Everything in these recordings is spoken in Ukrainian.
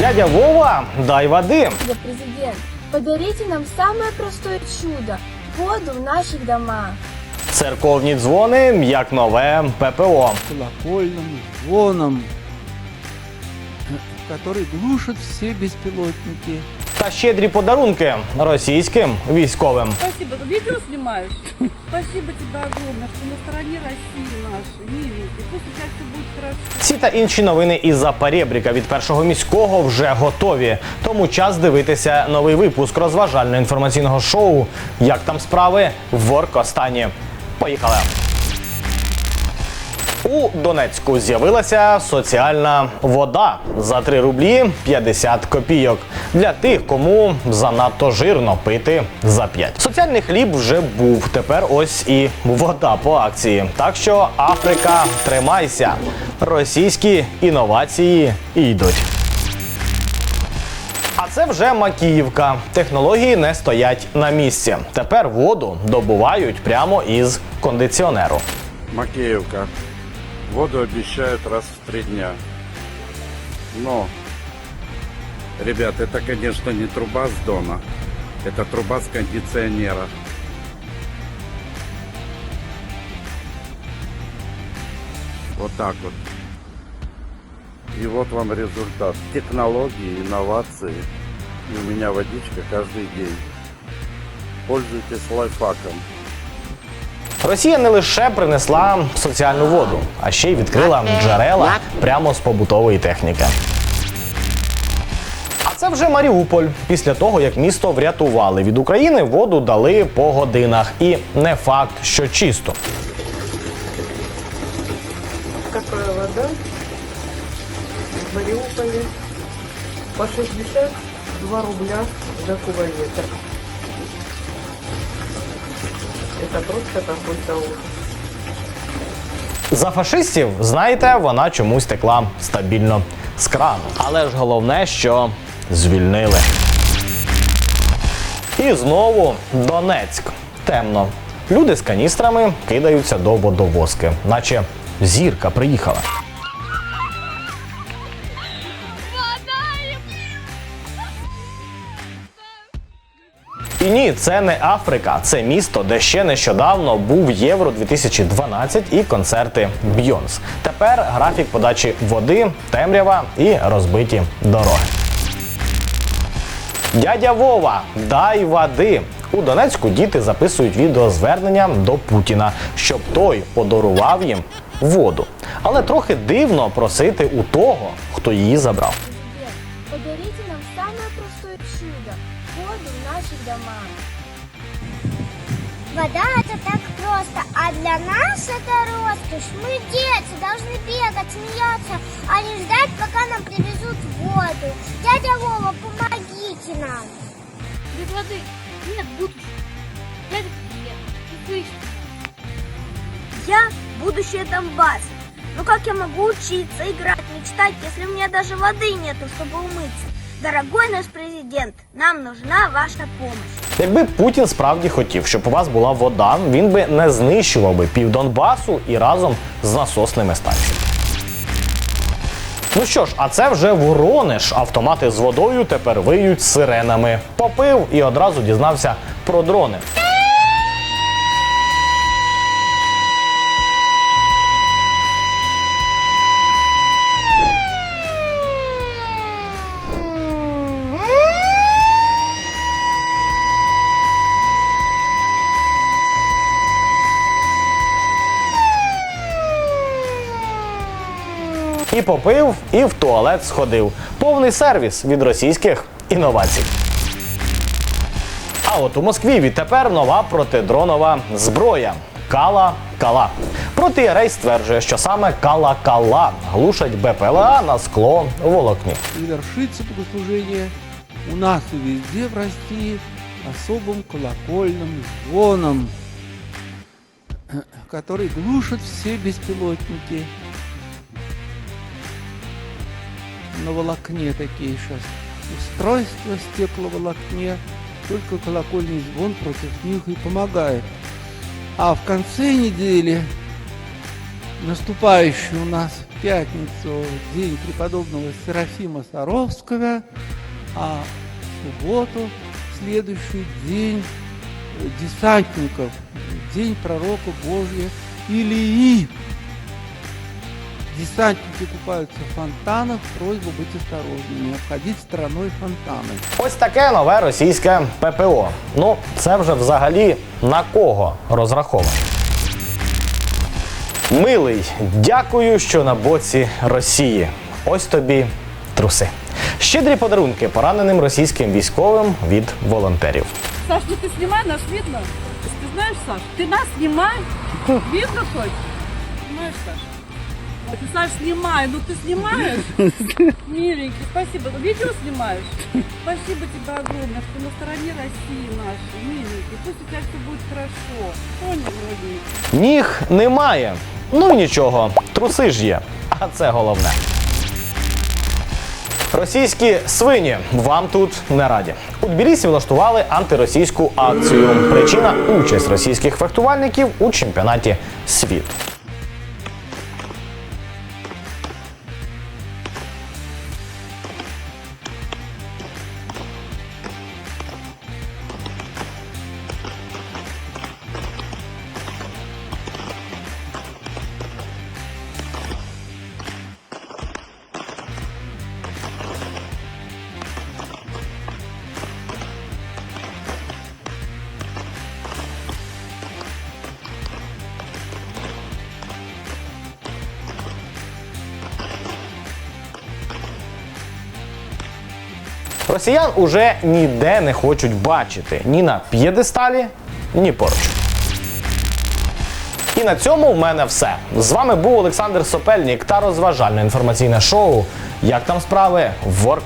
Дядя Вова, дай воды. Я президент, подарите нам самое простое чудо – воду в наших домах. Церковні дзвони, як нове ППО. колокольным звоном, который глушит все беспилотники. Та щедрі подарунки російським військовим. Спасибо. Видео снимаешь? Спасибо тебе огромное, что на все будет хорошо. Ці та інші новини із-за перебріка від першого міського вже готові. Тому час дивитися новий випуск розважально-інформаційного шоу. Як там справи в Воркостані. Поїхали. У Донецьку з'явилася соціальна вода за 3 рублі 50 копійок для тих, кому занадто жирно пити за 5. Соціальний хліб вже був. Тепер ось і вода по акції. Так що Африка, тримайся. Російські інновації йдуть. А це вже Макіївка. Технології не стоять на місці. Тепер воду добувають прямо із кондиціонеру. Макеевка. Воду обещают раз в три дня. Но, ребят, это, конечно, не труба с дона. Это труба с кондиционера. Вот так вот. И вот вам результат. Технологии, инновации. И у меня водичка каждый день. Пользуйтесь лайфхаком. Росія не лише принесла соціальну воду, а ще й відкрила джерела прямо з побутової техніки. А це вже Маріуполь. Після того, як місто врятували від України, воду дали по годинах. І не факт, що чисто. Какая вода в Мариуполе по 62 рубля за кубометр. Это просто какой-то ужас. За фашистів, знаєте, вона чомусь текла стабільно з крану. Але ж головне, що звільнили. І знову Донецьк. Темно. Люди з каністрами кидаються до водовозки, наче зірка приїхала. І ні, це не Африка, це місто, де ще нещодавно був Євро 2012 і концерти Бйонс. Тепер графік подачі води, темрява і розбиті дороги. Дядя Вова, дай води. У Донецьку діти записують відеозвернення до Путіна, щоб той подарував їм воду. Але трохи дивно просити у того, хто її забрав. Подарите нам самое простое чудо – воду в наших домах. Вода это так просто, а для нас это роскошь. Мы дети, должны бегать, смеяться, а не ждать, пока нам привезут воду. Дядя Вова, помогите нам. Без воды нет будущего. Я президент. Ты слышишь? Я будущее Донбасса. Ну как я могу учиться, играть, мечтать, если у меня даже воды нету, чтобы умыться? Дорогой наш президент, нам нужна ваша помощь. Якби Путін справді хотів, щоб у вас була вода, він би не знищував би пів Донбасу і разом з насосними станціями. Ну що ж, а це вже Воронеж. Автомати з водою тепер виють сиренами. Попив і одразу дізнався про дрони. І попив, і в туалет сходив. Повний сервіс від російських інновацій. А от у Москві відтепер нова протидронова зброя. Кала-кала. Протиерей стверджує, що саме кала-кала глушать БПЛА на скло волокні. И вершится богослужение у нас и везде в России особым колокольным звоном, который глушит все беспилотники. Волокне такие сейчас устройства стекловолокне, только колокольный звон против них и помогает. А в конце недели наступающий у нас в пятницу день преподобного Серафима Саровского, а в субботу следующий день э, десантников, день пророка Божия Илии. Десантники купаются в фонтанах, просьба быть осторожными, обходить стороной фонтаны. Ось таке нове російське ППО. Ну, це вже взагалі на кого розраховано. Милий, дякую, що на боці Росії. Ось тобі труси. Щедрі подарунки пораненим російським військовим від волонтерів. Саш, ну ты снимай, нас видно. Ты знаешь, Саш, ты нас снимай. Видно хоть? Снимаешь, Саш? Ты, Саш, снимай, ну ты снимаешь? Миленький, спасибо. Ну, Видео снимаешь? Спасибо тебе огромное, что на стороне России нашей, миленький. Пусть у тебя все будет хорошо. Понял, родненький? Ніг немає. Ну нічого, труси ж є. А це головне. Російські свині вам тут не раді. У Тбілісі влаштували антиросійську акцію. Причина участь російських фехтувальників у чемпіонаті світу. Росіян уже ніде не хочуть бачити ні на п'єдесталі, ні поруч. І на цьому в мене все. З вами був Олександр Сопельник та розважальне інформаційне шоу. Як там справи? Ворк.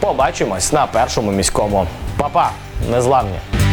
Побачимось на першому міському. Па-па, незламні!